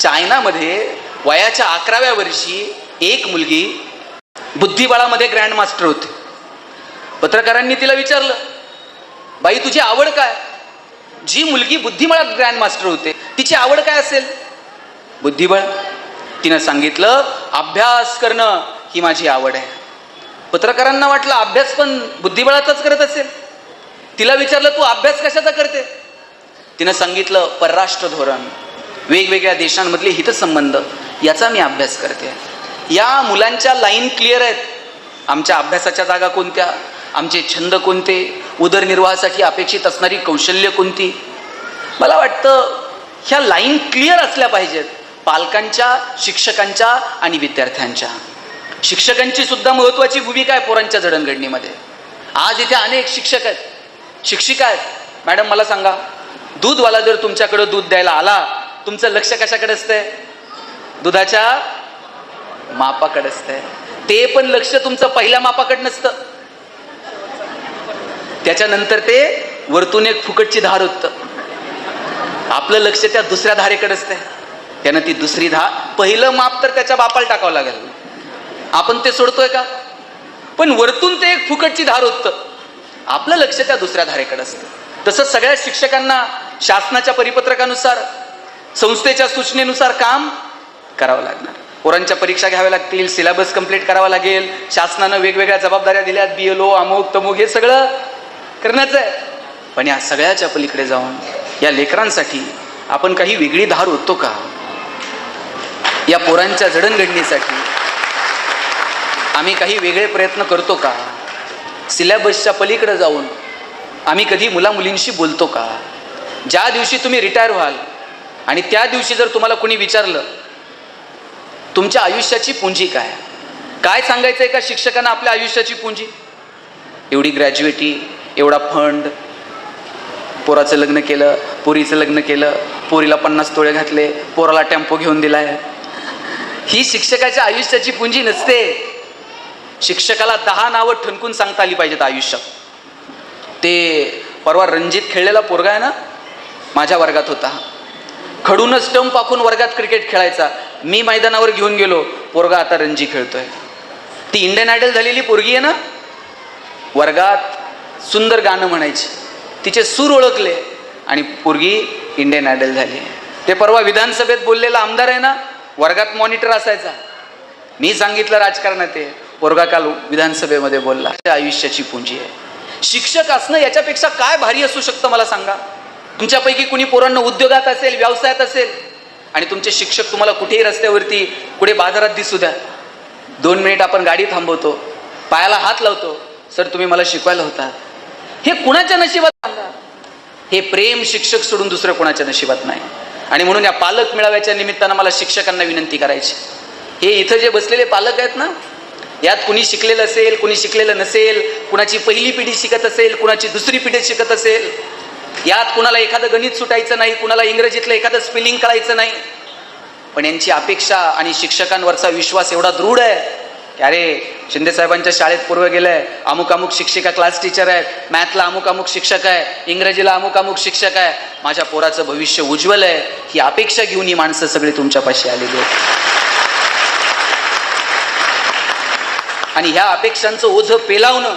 चायनामध्ये वयाच्या अकराव्या वर्षी एक मुलगी बुद्धिबळामध्ये ग्रँड मास्टर होते. पत्रकारांनी तिला विचारलं बाई तुझी आवड काय? जी मुलगी बुद्धिबळात ग्रँड मास्टर होते तिची आवड काय असेल? बुद्धिबळ? तिनं सांगितलं अभ्यास करणं ही माझी आवड आहे. पत्रकारांना वाटलं अभ्यास पण बुद्धिबळाचाच करत असेल. तिला विचारलं तू अभ्यास कशाचा करते? तिनं सांगितलं परराष्ट्र धोरण. वेगवेगळ्या देशांमधले हितसंबंध याचा मी अभ्यास करते. या मुलांच्या लाईन क्लिअर आहेत. आमच्या अभ्यासाच्या जागा कोणत्या? आमचे छंद कोणते? उदरनिर्वाहासाठी अपेक्षित असणारी कौशल्य कोणती? मला वाटतं ह्या लाईन क्लिअर असल्या पाहिजेत पालकांच्या शिक्षकांच्या आणि विद्यार्थ्यांच्या. शिक्षकांची सुद्धा महत्त्वाची भूमिका आहे पोरांच्या जडणघडणीमध्ये. आज इथे अनेक शिक्षक आहेत शिक्षिका आहेत. मॅडम मला सांगा दूधवाला जर तुमच्याकडं दूध द्यायला आला तुमचं लक्ष कशाकडे असतंय? दुधाच्या मापाकडे असतंय. ते पण लक्ष तुमचं पहिल्या मापाकडे नसतं. त्याच्यानंतर ते वरतून एक फुकटची धार होतं आपलं लक्ष त्या दुसऱ्या धारेकडे असतंय. त्यानं ती दुसरी धार पहिलं माप तर त्याच्या बापाला टाकावं लागेल. आपण ते सोडतोय का? पण वरतून ते एक फुकटची धार होतं आपलं लक्ष त्या दुसऱ्या धारेकडे असतं. तसंच सगळ्या शिक्षकांना शासनाच्या परिपत्रकानुसार संस्थेच्या सूचनेनुसार काम करावं लागणार. पोरांच्या परीक्षा घ्याव्या लागतील सिलेबस कंप्लीट करावा लागेल शासनानं वेगवेगळ्या जबाबदाऱ्या दिल्यात बी एल ओ अमुक तमुक हे सगळं करण्याचं आहे. पण या सगळ्याच्या पलीकडे जाऊन या लेकरांसाठी आपण काही वेगळी धार होतो का? या पोरांच्या जडणघडणीसाठी आम्ही काही वेगळे प्रयत्न करतो का? सिलेबसच्या पलीकडे जाऊन आम्ही कधी मुलामुलींशी बोलतो का? ज्या दिवशी तुम्ही रिटायर व्हाल आणि त्या दिवशी जर तुम्हाला कुणी विचारलं तुमच्या आयुष्याची पुंजी काय? काय सांगायचं आहे का शिक्षकांना आपल्या आयुष्याची पुंजी? एवढी ग्रॅज्युएटी एवढा फंड पोराचं लग्न केलं पोरीचं लग्न केलं पोरीला पन्नास तोळे घातले पोराला टेम्पो घेऊन दिलाय. ही शिक्षकाच्या आयुष्याची पुंजी नसते. शिक्षकाला दहा नावं ठणकून सांगता आली पाहिजेत आयुष्यात. ते परवा रणजित खेळलेला पोरगा आहे ना माझ्या वर्गात होता. खडून स्टंप आखून वर्गात क्रिकेट खेळायचा. मी मैदानावर घेऊन गेलो. पोरगा आता रणजी खेळतोय. ती इंडियन आयडल झालेली पोरगी आहे ना? वर्गात सुंदर गाणं म्हणायची. तिचे सूर ओळखले आणि पोरगी इंडियन आयडल झाली. ते परवा विधानसभेत बोललेला आमदार आहे ना? वर्गात मॉनिटर असायचा. मी सांगितलं राजकारणात ते पोरगा काल विधानसभेमध्ये बोलला. आयुष्याची पुंजी आहे. शिक्षक असणं याच्यापेक्षा काय भारी असू शकतं मला सांगा? तुमच्यापैकी कुणी पोरांना उद्योगात असेल व्यवसायात असेल आणि तुमचे शिक्षक तुम्हाला कुठेही रस्त्यावरती कुठे बाजारात दिसू द्या. दोन मिनिट आपण गाडी थांबवतो पायाला हात लावतो सर तुम्ही मला शिकवायला होता. हे कुणाच्या नशिबात सांगा हे प्रेम शिक्षक सोडून दुसरं कोणाच्या नशिबात नाही. आणि म्हणून या पालक मेळाव्याच्या निमित्तानं मला शिक्षकांना विनंती करायची. हे इथं जे बसलेले पालक आहेत ना यात कुणी शिकलेलं असेल कुणी शिकलेलं नसेल कुणाची पहिली पिढी शिकत असेल कुणाची दुसरी पिढी शिकत असेल यात कुणाला एखादं गणित सुटायचं नाही कुणाला इंग्रजीतलं एखादं स्पेलिंग कळायचं नाही. पण यांची अपेक्षा आणि शिक्षकांवरचा विश्वास एवढा दृढ आहे की अरे शिंदे साहेबांच्या शाळेत पूर्व गेलंय अमुक अमुक शिक्षिका क्लास टीचर आहेत मॅथला अमुक अमुक शिक्षक आहे इंग्रजीला अमुक अमुक शिक्षक आहे. माझ्या पोराचं भविष्य उज्ज्वल आहे ही अपेक्षा घेऊन ही माणसं सगळी तुमच्यापाशी आलेली आहेत. आणि ह्या अपेक्षांचं ओझं पेलावणं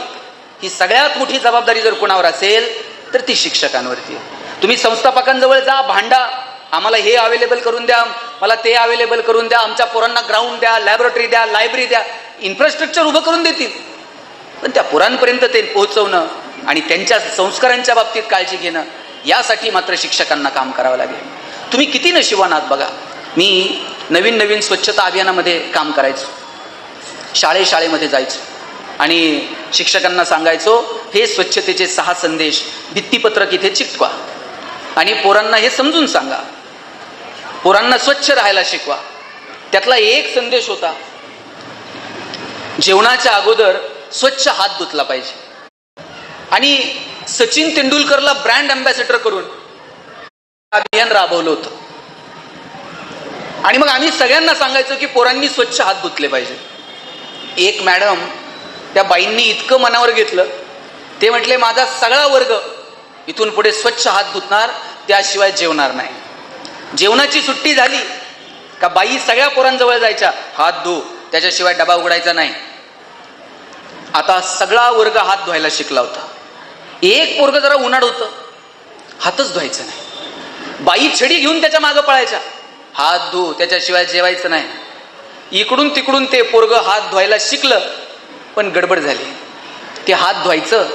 ही सगळ्यात मोठी जबाबदारी जर कोणावर असेल तर ती शिक्षकांवरती आहे. तुम्ही संस्थापकांजवळ जा भांडा. आम्हाला हे अवेलेबल करून द्या मला ते अवेलेबल करून द्या आमच्या पोरांना ग्राउंड द्या लॅबोरेटरी द्या लायब्ररी द्या. इन्फ्रास्ट्रक्चर उभं करून देतील. पण त्या पोरांपर्यंत ते पोहोचवणं आणि त्यांच्या संस्कारांच्या बाबतीत काळजी घेणं यासाठी मात्र शिक्षकांना काम करावं लागेल. तुम्ही किती नशिबान आहात बघा. मी नवीन नवीन स्वच्छता अभियानामध्ये काम करायचो. शाळे शाळेमध्ये जायचो. आणि शिक्षकांना सांगायचो हे स्वच्छतेचे सहा संदेश भित्तीपत्रक इथे चिकटवा आणि पोरांना हे समजून सांगा. पोरांना स्वच्छ राहायला शिकवा. त्यातला एक संदेश होता जेवणाच्या अगोदर स्वच्छ हात धुतला पाहिजे. आणि सचिन तेंडुलकरला ब्रँड अँबॅसेडर करून अभियान राबवलं होतं. आणि मग आम्ही सगळ्यांना सांगायचो की पोरांनी स्वच्छ हात धुतले पाहिजे एक मॅडम त्या बाईंनी इतकं मनावर घेतलं. ते म्हटले माझा सगळा वर्ग इथून पुढे स्वच्छ हात धुतणार त्याशिवाय जेवणार नाही. जेवणाची सुट्टी झाली का बाई सगळ्या पोरांजवळ जायच्या हात धु त्याच्याशिवाय डबा उघडायचा नाही. आता सगळा वर्ग हात धुवायला शिकला होता. एक पोरग जरा उन्हाळ होतं हातच धुवायचं नाही. बाई छडी घेऊन त्याच्या मागं पळायच्या हात धु त्याच्याशिवाय जेवायचं नाही. इकडून तिकडून ते पोरग हात धुवायला शिकलं पण गडबड झाली. ते हात धुवायचं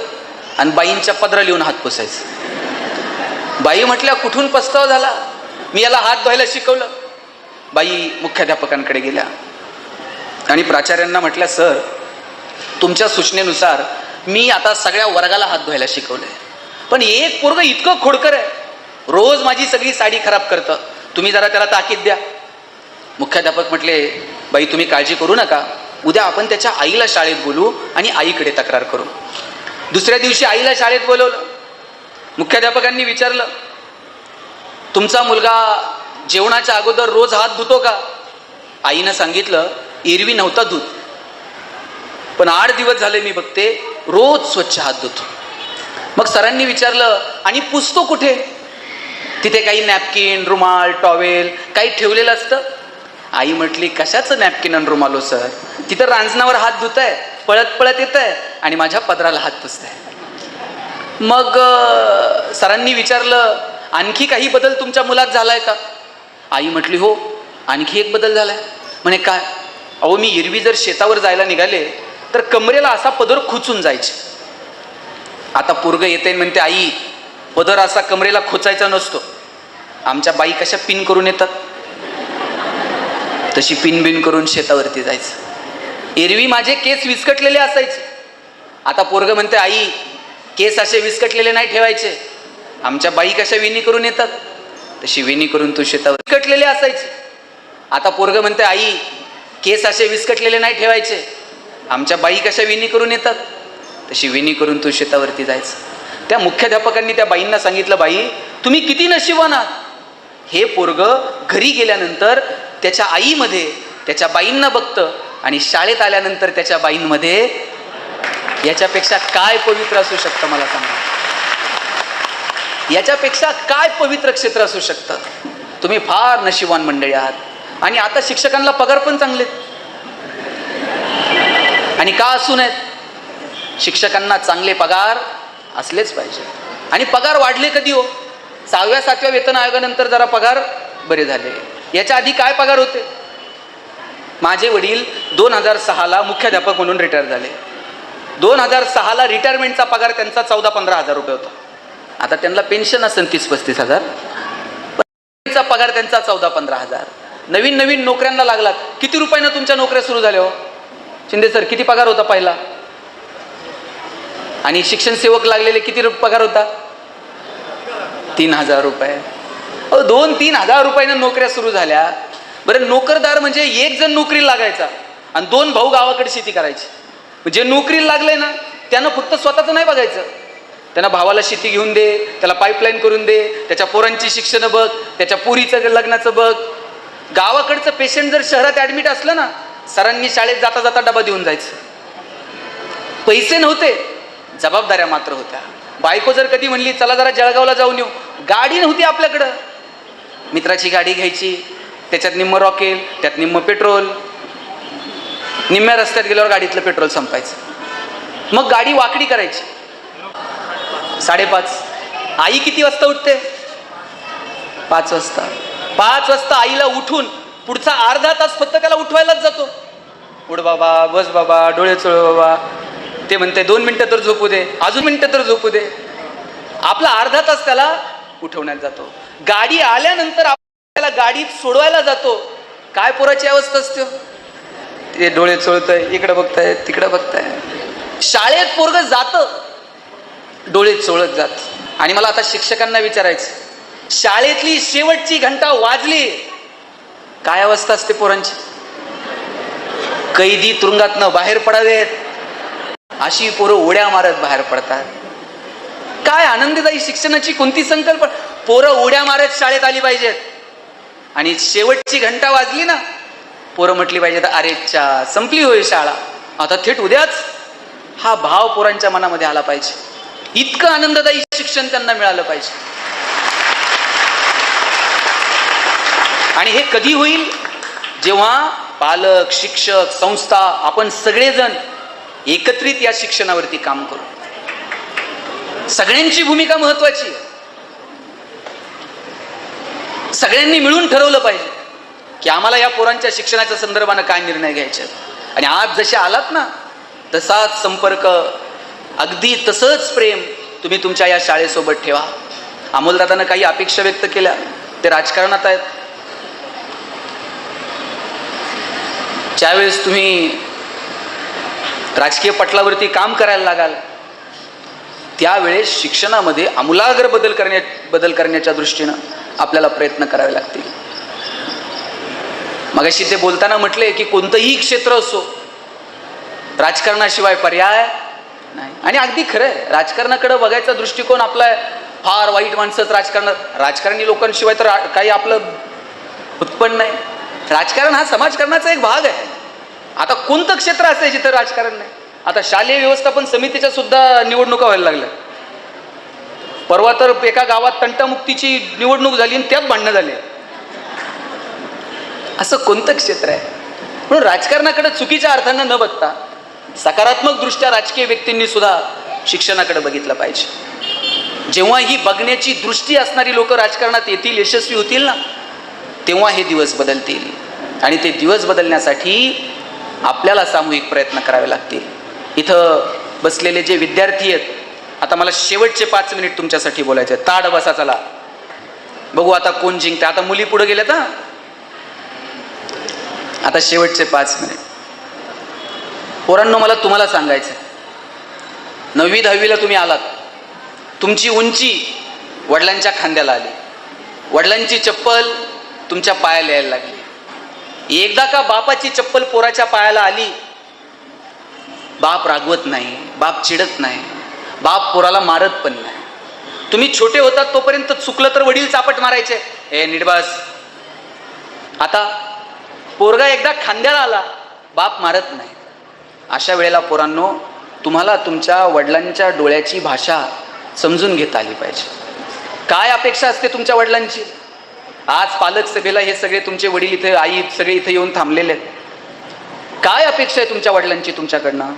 आणि बाईंच्या पदरा लिहून हात पुसायचं. बाई म्हटल्या कुठून पस्ताव झाला? मी याला हात धुवायला शिकवलं. बाई मुख्याध्यापकांकडे गेल्या. आणि प्राचार्यांना म्हटल्या सर तुमच्या सूचनेनुसार मी आता सगळ्या वर्गाला हात धुवायला शिकवलंय. पण एक पोरग इतकं खोडकर आहे. रोज माझी सगळी साडी खराब करतं. तुम्ही जरा त्याला ताकीद द्या. मुख्याध्यापक म्हटले बाई तुम्ही काळजी करू नका. उद्या आपण त्याच्या आईला शाळेत बोलू आणि आईकडे तक्रार करू. दुसऱ्या दिवशी आईला शाळेत बोलवलं. मुख्याध्यापकांनी विचारलं तुमचा मुलगा जेवणाच्या अगोदर रोज हात धुतो का? आईनं सांगितलं एरवी नव्हता धुत. पण आठ दिवस झाले मी बघते रोज स्वच्छ हात धुतो. मग सरांनी विचारलं आणि पुसतो कुठे? तिथे काही नॅपकिन रुमाल टॉवेल काही ठेवलेलं असतं. आई म्हटली कशाचं नॅपकिन आणि रुमाल हो, सर तिथं रांजणावर हात धुत आहे पळत पळत येत आहे आणि माझ्या पदराला हात पुसत आहे मग सरांनी विचारलं आणखी काही बदल तुमच्या मुलात झालाय का? आई म्हटली हो आणखी एक बदल झालाय. म्हणे काय? अहो मी हिरवी जर शेतावर जायला निघाले तर कमरेला असा पदर खुचून जायचे. आता पोरग येते म्हणते आई पदर असा कमरेला खोचायचा नसतो. आमच्या बाई कशा पिन करून येतात? तशी पिनबिन करून शेतावरती जायचं. एरवी माझे केस विस्कटलेले असायचे. आता पोरग म्हणते आई केस असे विस्कटलेले नाही ठेवायचे. आमच्या बाई कशा विणी करून येतात? तशी विणी करून तू शेतावर विस्कटलेले असायचे. आता पोरग म्हणते आई केस असे विस्कटलेले नाही ठेवायचे. आमच्या बाई कशा विणी करून येतात? तशी विणी करून तू शेतावरती जायचं. त्या मुख्याध्यापकांनी त्या बाईंना सांगितलं बाई तुम्ही किती नशिबान आहात? हे पोरग घरी गेल्यानंतर त्याच्या आईमध्ये त्याच्या बाईंना बघतं आणि शाळेत आल्यानंतर त्याच्या बाईंमध्ये याच्यापेक्षा काय पवित्र असू शकतं मला सांगा? याच्यापेक्षा काय पवित्र क्षेत्र असू शकतं? तुम्ही फार नशिबान मंडळी आहात. आणि आता शिक्षकांना पगार पण चांगले आणि का असू नयेत? शिक्षकांना चांगले पगार असलेच पाहिजे. आणि पगार वाढले कधी हो? सहाव्या सातव्या वेतन आयोगानंतर जरा पगार बरे झाले. याच्या आधी काय पगार होते? माझे वडील दोन हजार सहाला मुख्याध्यापक म्हणून रिटायर झाले. दोन हजार सहाला रिटायरमेंटचा पगार त्यांचा चौदा पंधरा हजार रुपये होता. आता त्यांना पेन्शन असेल तीस पस्तीस हजार पगार त्यांचा चौदा पंधरा हजार. नवीन नवीन नोकऱ्यांना लागलात. किती रुपयानं तुमच्या नोकऱ्या सुरू झाल्या हो? शिंदे सर किती पगार होता पहिला? आणि शिक्षण सेवक लागलेले किती पगार होता? तीन हजार रुपये. अहो दोन तीन हजार रुपयानं नोकऱ्या सुरू झाल्या. बरं नोकरदार म्हणजे एक जण नोकरीला लागायचा आणि दोन भाऊ गावाकडे शेती करायची. जे नोकरीला लागलंय ना त्यानं फक्त स्वतःचं नाही बघायचं. त्यांना भावाला शेती घेऊन दे त्याला पाईपलाईन करून दे त्याच्या पोरांची शिक्षणं बघ त्याच्या पोरीचं लग्नाचं बघ. गावाकडचं पेशंट जर शहरात ॲडमिट असलं ना सरांनी शाळेत जाता जाता डबा देऊन जायचं. पैसे नव्हते जबाबदाऱ्या मात्र होत्या. बायको जर कधी म्हणली चला जरा जळगावला जाऊन येऊ. गाडी नव्हती आपल्याकडं. मित्राची गाडी घ्यायची त्याच्यात निम्म रॉकेल त्यात निम्म पेट्रोल. निम्म्या रस्त्यात गेल्यावर गाडीतलं पेट्रोल संपायचं. मग गाडी वाकडी करायची. साडेपाच. आई किती वाजता उठते? पाच वाजता. पाच वाजता आईला उठून पुढचा अर्धा तास फक्त त्याला उठवायलाच जातो. उठ बाबा बस बाबा डोळे चोळ बाबा. ते म्हणते दोन मिनटं तर झोपू दे अजून मिनटं तर झोपू दे. आपला अर्धा तास त्याला उठवण्यात जातो. गाडी आल्यानंतर आपण त्याला गाडीत सोडवायला जातो. काय पोराची अवस्था असते? ते डोळे चोळतय इकडे बघताय तिकडे बघताय. शाळेत पोरग जातं. डोळे चोळत जात. आणि मला आता शिक्षकांना विचारायचं. शाळेतली शेवटची घंटा वाजली. काय अवस्था असते पोरांची? कैदी तुरुंगातनं बाहेर पडावेत. अशी पोरं उड्या मारत बाहेर पडतात. काय आनंददायी शिक्षणाची कोणती संकल्प पोरं उड्या मारत शाळेत आली पाहिजेत. आणि शेवटची घंटा वाजली ना पोरं म्हटली पाहिजेत अरे चा संपली होय शाळा. आता थेट उद्याच हा भाव पोरांच्या मनामध्ये आला पाहिजे. इतकं आनंददायी शिक्षण त्यांना मिळालं पाहिजे. आणि हे कधी होईल? जेव्हा पालक शिक्षक संस्था आपण सगळेजण एकत्रित या शिक्षणावरती काम करू. सगळ्यांची भूमिका महत्वाची आहे. सगळ्यांनी मिळून ठरवलं पाहिजे की आम्हाला या पोरांच्या शिक्षणाच्या संदर्भानं काय निर्णय घ्यायचे आणि आज जसे आलात ना तसाच संपर्क अगदी तसंच प्रेम तुम्ही तुमच्या या शाळेसोबत ठेवा. अमोलदादानं काही अपेक्षा व्यक्त केल्या ते राजकारणात आहेत. ज्यावेळेस तुम्ही राजकीय पटलावरती काम करायला लागाल त्यावेळेस शिक्षणामध्ये आमूलाग्र बदल करण्या बदल करण्याच्या दृष्टीनं आपल्याला प्रयत्न करावे लागतील. मगाशी ते बोलताना म्हटले की कोणतंही क्षेत्र असो राजकारणाशिवाय पर्याय नाही. आणि अगदी खरं आहे राजकारणाकडे बघायचा दृष्टिकोन आपला आहे फार वाईट माणसंच राजकारणात राजकारणी लोकांशिवाय तर काही आपलं उत्पन्न नाही. राजकारण हा समाजकारणाचा एक भाग आहे. आता कोणतं क्षेत्र असेल जिथं राजकारण नाही? आता शालेय व्यवस्थापन समितीच्या सुद्धा निवडणुका व्हायला लागल्या. परवा तर एका गावात तंटामुक्तीची निवडणूक झाली आणि त्यात भांडणं झाले. असं कोणतं क्षेत्र आहे? म्हणून राजकारणाकडे चुकीच्या अर्थानं न बघता सकारात्मक दृष्ट्या राजकीय व्यक्तींनी सुद्धा शिक्षणाकडे बघितलं पाहिजे. जेव्हा ही बघण्याची दृष्टी असणारी लोक राजकारणात येतील यशस्वी होतील ना तेव्हा हे दिवस बदलतील. आणि ते दिवस बदलण्यासाठी आपल्याला सामूहिक प्रयत्न करावे लागतील. इथं बसलेले जे विद्यार्थी आहेत आता मला शेवटचे पाच मिनिट तुमच्यासाठी बोलायचे ताड बसा चला. बघू आता कोण जिंकते आता मुली पुढे गेल्यात ना आता शेवटचे पाच मिनिट. पोरांनो मला तुम्हाला सांगायचं नववी दहावीला तुम्ही आलात. तुमची उंची वडिलांच्या खांद्याला आली. वडिलांची चप्पल तुमच्या पायाला यायला लागली. एकदा का बापाची चप्पल पोराच्या पायाला आली बाप रागवत नाही बाप चिडत नाही. बाप पोराला मारत पण नाही. तुम्ही छोटे होतात तोपर्यंत चुकलं तर वडील चापट मारायचे. ए निडबास आता पोरगा एकदा खांद्याला आला बाप मारत नाही. अशा वेळेला पोरांनो तुम्हाला तुमच्या वडिलांच्या डोळ्याची भाषा समजून घेता आली पाहिजे. काय अपेक्षा असते तुमच्या वडिलांची? आज पालक सभेला हे सगळे तुमचे वडील इथे आई सगळे इथे येऊन थांबलेले आहेत. काय अपेक्षा आहे तुमच्या वडिलांची तुमच्याकडनं?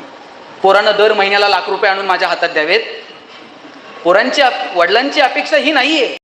पोरानं दर महिन्याला लाख रुपये आणून माझ्या हातात द्यावेत. पोरांची अप- वडिलांची अपेक्षा ही नाही आहे